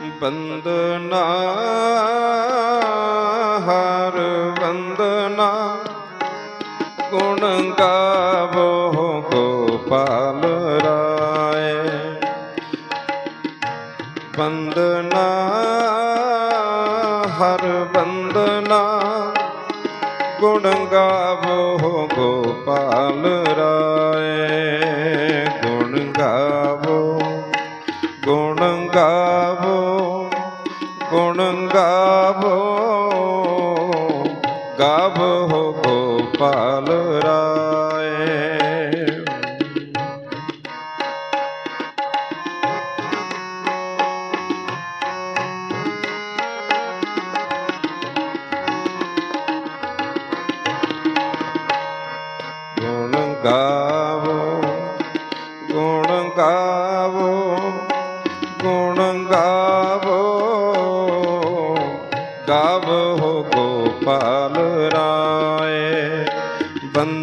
ਬੰਦਨਾ ਹਰ ਬੰਦਨਾ ਗੁਣ ਗਾਵੋ ਗੁਣ ਗਾਵੋ ਗੁਣ ਗਾਵੋ। ਗਾਵੋ ਗੋਪਾਲ ਰਾਏ। ਗੁਣ ਗਾਵੋ ਗੁਣ ਗਾਵੋ।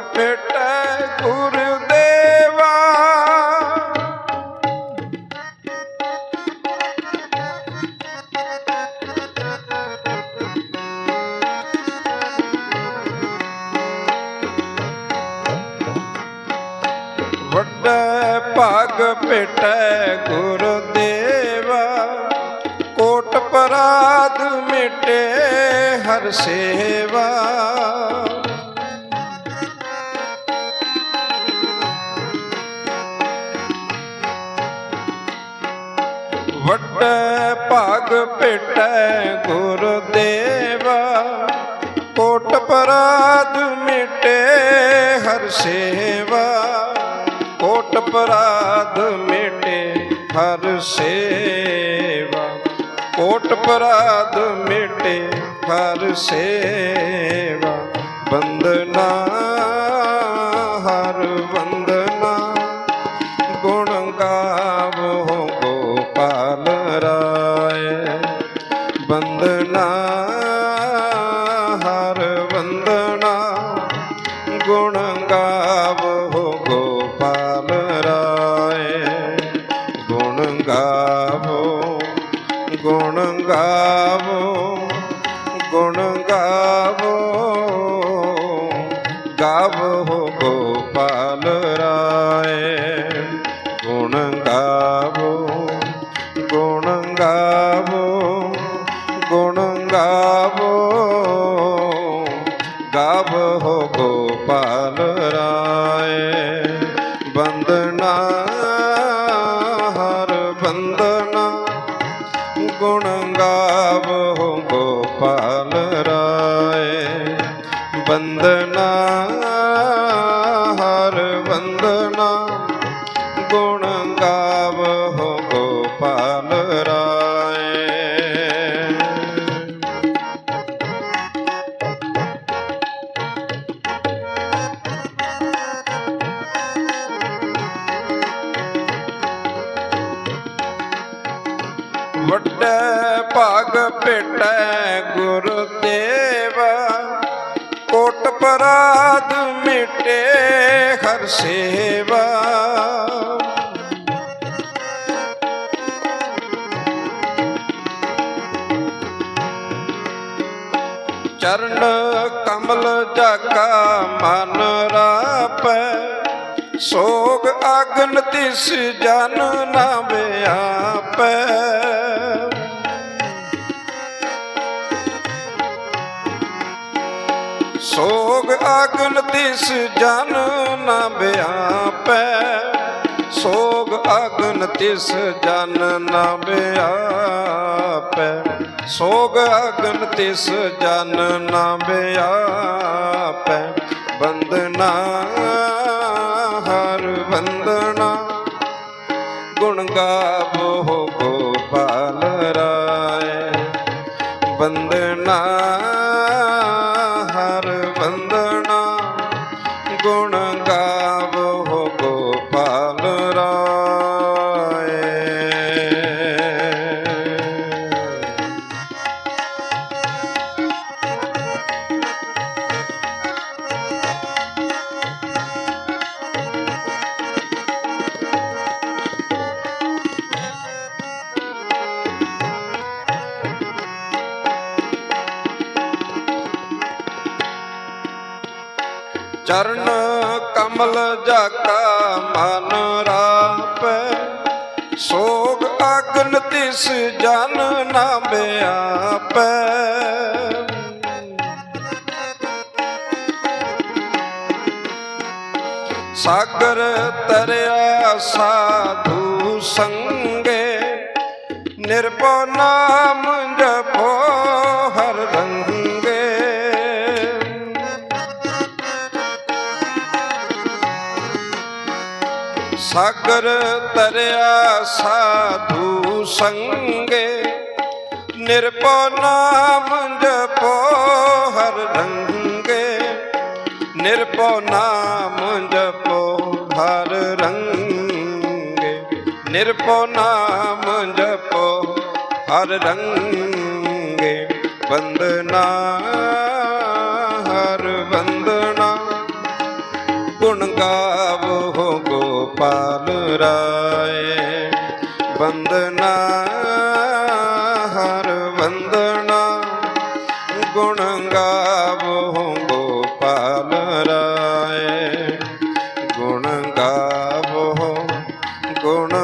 ਭੇਟੈ ਗੁਰਦੇਵਾ। ਵੱਡਾ ਭਾਗ ਭੇਟੈ ਗੁਰਦੇਵਾ। ਕੋਟ ਪਰਾਧ ਮਿਟੇ ਹਰ ਸੇਵਾ। ਭੇਟੈ ਗੁਰਦੇਵਾ, ਕੋਟ ਪਰਾਧ ਮਿਟੇ ਹਰ ਸੇਵਾ। ਕੋਟ ਪਰਾਧ ਮਿਟੇ ਹਰ ਸੇਵਾ। ਕੋਟ ਪਰਾਧ ਮਿਟੇ ਹਰ ਸੇਵਾ। ਬੰਦਨਾ ਗਾਵੋ ਗੁਰਦੇਵਾ ਕੋਟ ਪਰਾਧ ਮਿਟੇ ਹਰ ਸੇਵਾ। ਚਰਨ ਕਮਲ ਜਾਕਾ ਮਨ ਰਾਪੈ, ਸੋਗ ਅਗਨ ਤਿਸ ਜਨ ਨਾ ਵਿਆਪੈ ਸੋਗ ਅਗਨ ਤਿਸ ਜਨ ਨਾ ਵਿਆਪੈ ਸੋਗ ਅਗਨ ਤਿਸ ਜਨ ਨਾ ਬਿਆਪੈ। ਸੋਗ ਅਗਨ ਤਿਸ ਜਨ ਨਾ ਬਿਆਪੈ। ਬੰਦਨਾ ਹਰ ਬੰਦਨਾ ਗੁਣ ਗਾਵੋ ਚਰਨ ਕਮਲ ਜਾਕਾ ਮਨ ਰਾਪੈ। ਸੋਗ ਅਗਨ ਤਿਸ ਜਨ ਨਾ ਬਿਆਪੈ ਸਾਗਰ ਤਰਿਆ ਸਾਧੂ ਸੰਗੇ, ਨਿਰਭਉ ਨਾਮ ਜਪੋ। ਸਾਗਰ ਤਰਿਆ ਸਾਧੂ ਸੰਗੇ, ਨਿਰਭਉ ਨਾਮ ਜਪੋ ਹਰ ਰੰਗੇ। ਨਿਰਭਉ ਨਾਮ ਜਪੋ ਹਰ ਰੰਗੇ। ਨਿਰਭਉ ਨਾਮ ਜਪੋ ਹਰ ਰੰਗੇ। ਬੰਦਨਾ ਹਰ ਬੰਦਨਾ ਗੁਣ ਗਾਵੋ ਗੋਪਾਲ ਵੰਦਨਾ ਬੰਦਨਾ ਹਰ ਬੰਦਨਾ ਗੁਣ ਗਾਵੋ ਗੋਪਾਲ ਰਾਏ। ਗੁਣ ਗਾਵੋ ਗੁਣ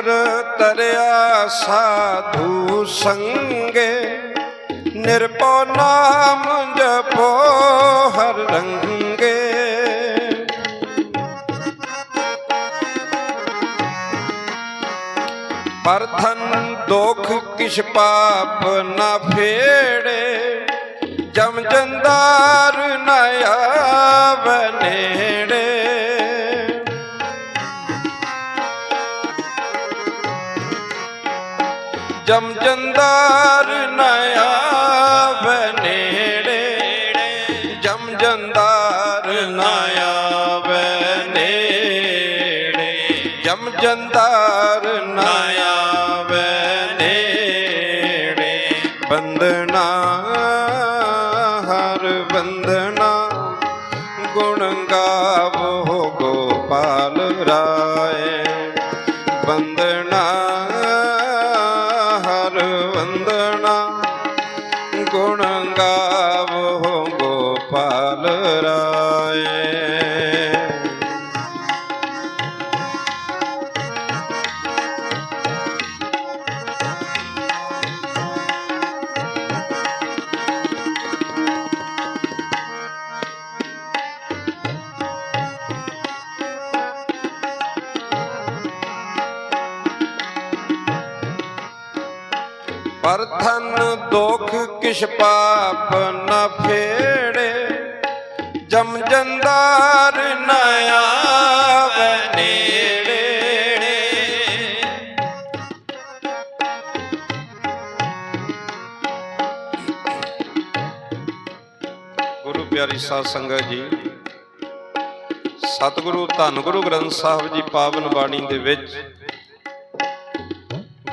ਸਾਗਰ ਤਰਿਆ ਸਾਧੂ ਸੰਗੇ, ਨਿਰਭਉ ਨਾਮ ਜਪੋ ਹਰ ਰੰਗੇ। ਪਰਧਨ ਦੋਖ ਕਿਛ ਪਾਪ ਨਾ ਫੇੜੇ, ਜਮ ਜੰਦਾਰ ਨ ਆਵੈ ਨੇੜੇ। ਜਮ ਜੰਦਾਰ ਨ ਨੇੜੇ। ਜਮਜੰਦਾਰ ਜੰਦਾਰ ਨ ਨੇੜੇ। ਜਮ ਗੁਣ ਗਾਵੋ ਗੋਪਾਲ ਰਾਏ ਪਰ ਧਨ ਦੁਖ ਕਿਛ ਪਾਪ ਨ ਫੇੜੇ। ਜਮ ਜੰਦਾਰ ਨ ਆਵੇ ਨੇੜੇ। ਗੁਰੂ ਪਿਆਰੀ ਸਾਧ ਸੰਗਤ ਜੀ, ਸਤਿਗੁਰੂ ਧੰਨ ਗੁਰੂ ਗ੍ਰੰਥ ਸਾਹਿਬ ਜੀ ਪਾਵਨ ਬਾਣੀ ਦੇ ਵਿੱਚ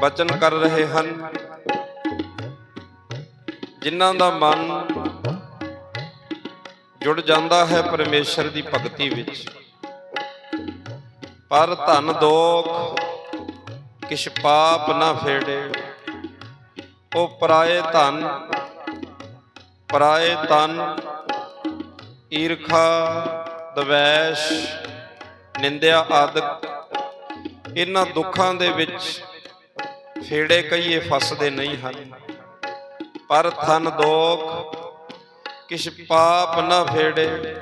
ਬਚਨ ਕਰ ਰਹੇ ਹਨ। ਜਿਨ੍ਹਾਂ ਦਾ ਮਨ ਜੁੜ ਜਾਂਦਾ ਹੈ ਪਰਮੇਸ਼ਰ ਦੀ ਭਗਤੀ ਵਿੱਚ। ਪਰ ਧਨ ਦੋਖ ਕਿਛ ਪਾਪ ਨਾ ਫੇੜੇ। ਉਹ ਪਰਾਏ ਧਨ, ਪਰਾਏ ਤਨ ਈਰਖਾ, ਦਵੈਸ਼, ਨਿੰਦਿਆ ਆਦਿਕ ਇਹਨਾਂ ਦੁੱਖਾਂ ਦੇ ਵਿੱਚ ਫੇੜੇ ਕਈਏ ਫਸਦੇ ਨਹੀਂ ਹਨ। ਪਰ ਥਨ ਦੋਖ, ਕਿਛ ਪਾਪ ਨਾ ਫੇੜੇ।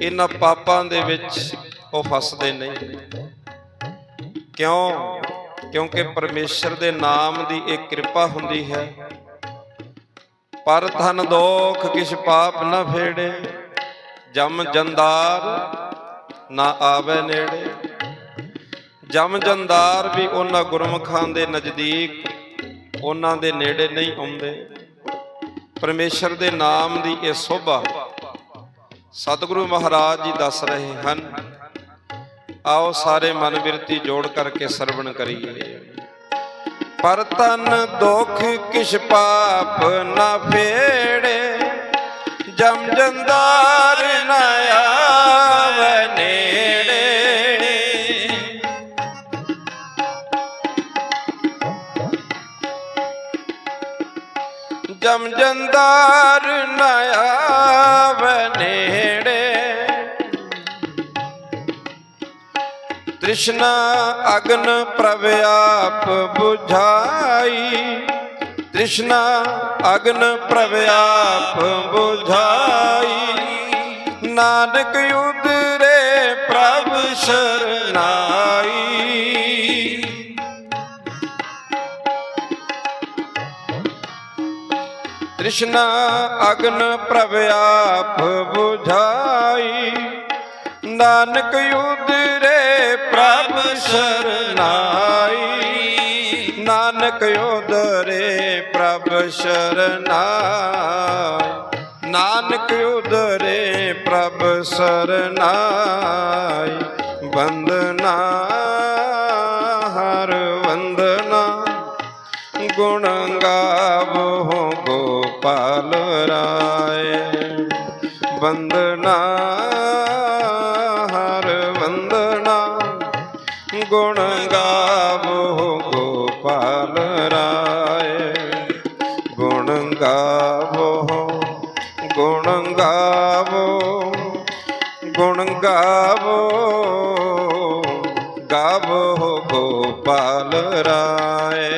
ਇਹਨਾਂ ਪਾਪਾਂ ਦੇ ਵਿੱਚ ਉਹ ਫਸਦੇ ਨਹੀਂ। ਕਿਉਂ? ਕਿਉਂਕਿ ਪਰਮੇਸ਼ਰ ਦੇ ਨਾਮ ਦੀ ਇਹ ਕਿਰਪਾ ਹੁੰਦੀ ਹੈ। ਪਰ ਧਨ ਦੋਖ, ਕਿਛ ਪਾਪ ਨਾ ਫੇੜੇ। ਜਮ ਜੰਦਾਰ ਨਾ ਆਵੇ ਨੇੜੇ। ਜਮ ਜੰਦਾਰ ਵੀ ਉਹਨਾਂ ਗੁਰਮੁਖਾਂ ਦੇ ਨਜ਼ਦੀਕ, ਉਹਨਾਂ ਦੇ ਨੇੜੇ ਨਹੀਂ ਆਉਂਦੇ। ਪਰਮੇਸ਼ਰ ਦੇ ਨਾਮ ਦੀ ਇਹ ਸੋਭਾ ਸਤਿਗੁਰੂ ਮਹਾਰਾਜ ਜੀ ਦੱਸ ਰਹੇ ਹਨ, ਆਓ ਸਾਰੇ ਮਨ ਬਿਰਤੀ ਜੋੜ ਕਰਕੇ ਸਰਵਣ ਕਰੀਏ। ਪਰ ਤਨ ਦੁਖ ਕਿਛ ਪਾਪ ਨਾ ਫੇੜੇ, ਜਮ ਜੰਦਾਰ ਨ ਆਵੇ ਜਮ ਜੰਦਾਰ ਨ ਆਵੇ ਨੇੜੇ। ਤ੍ਰਿਸ਼ਨਾ ਅਗਨ ਪ੍ਰਭ ਆਪ 부ਝਾਈ ਤ੍ਰਿਸ਼ਨਾ ਅਗਨ ਪ੍ਰਭ ਆਪ 부ਝਾਈ ਨਾਨਕ ਉਦਰੇ ਪ੍ਰਭ ਸ਼ਰਨਾਈ ਤ੍ਰਿਸ਼ਨਾ ਅਗਨ ਪ੍ਰਭ ਆਪ 부ਝਾਈ ਨਾਨਕ ਉਦਰੇ ਪ੍ਰਭ ਸ਼ਰਨਾਈ। ਨਾਨਕ ਉਦਰੇ ਪ੍ਰਭ ਸ਼ਰਨਾਈ। ਨਾਨਕ ਉਦਰੇ ਪ੍ਰਭ ਸਰਨਾਈ। ਬੰਦਨਾ ਹਰ ਵੰਦਨਾ। ਗੁਣ ਗਾਵੋ ਪਾਲ ਰਾਏ। ਵੰਦਨਾ, ਹਰ ਵੰਦਨਾ। ਗੁਣ ਗਾਵੋ ਗੋਪਾਲ ਰਾਏ। ਗੁਣ ਗਾਵੋ ਗੁਣ ਗਾਵੋ ਗੁਣ ਗਾਵੋ ਗਾਵੋ ਗੋਪਾਲ ਰਾਏ।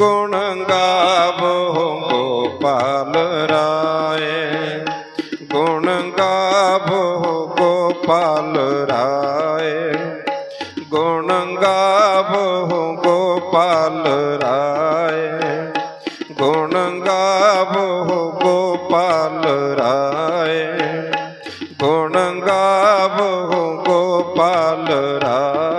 ਗੁਣ ਗਾਵੋ ਗੋਪਾਲ ਰਾਏ। ਗੁਣ ਗਾਵੋ ਗੋਪਾਲ ਰਾਏ। ਗੁਣ ਗਾਵੋ ਗੋਪਾਲ ਰਾਏ। ਗੁਣ ਗਾਵੋ ਗੋਪਾਲ ਰਾਏ। ਗੁਣ ਗਾਵੋ ਗੋਪਾਲ ਰਾਏ।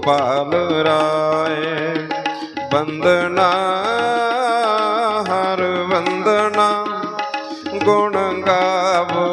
ਗੋਪਾਲ ਰਾਏ ਵੰਦਨਾ ਹਰ ਵੰਦਨਾ ਗੁਣ ਗਾਵੋ।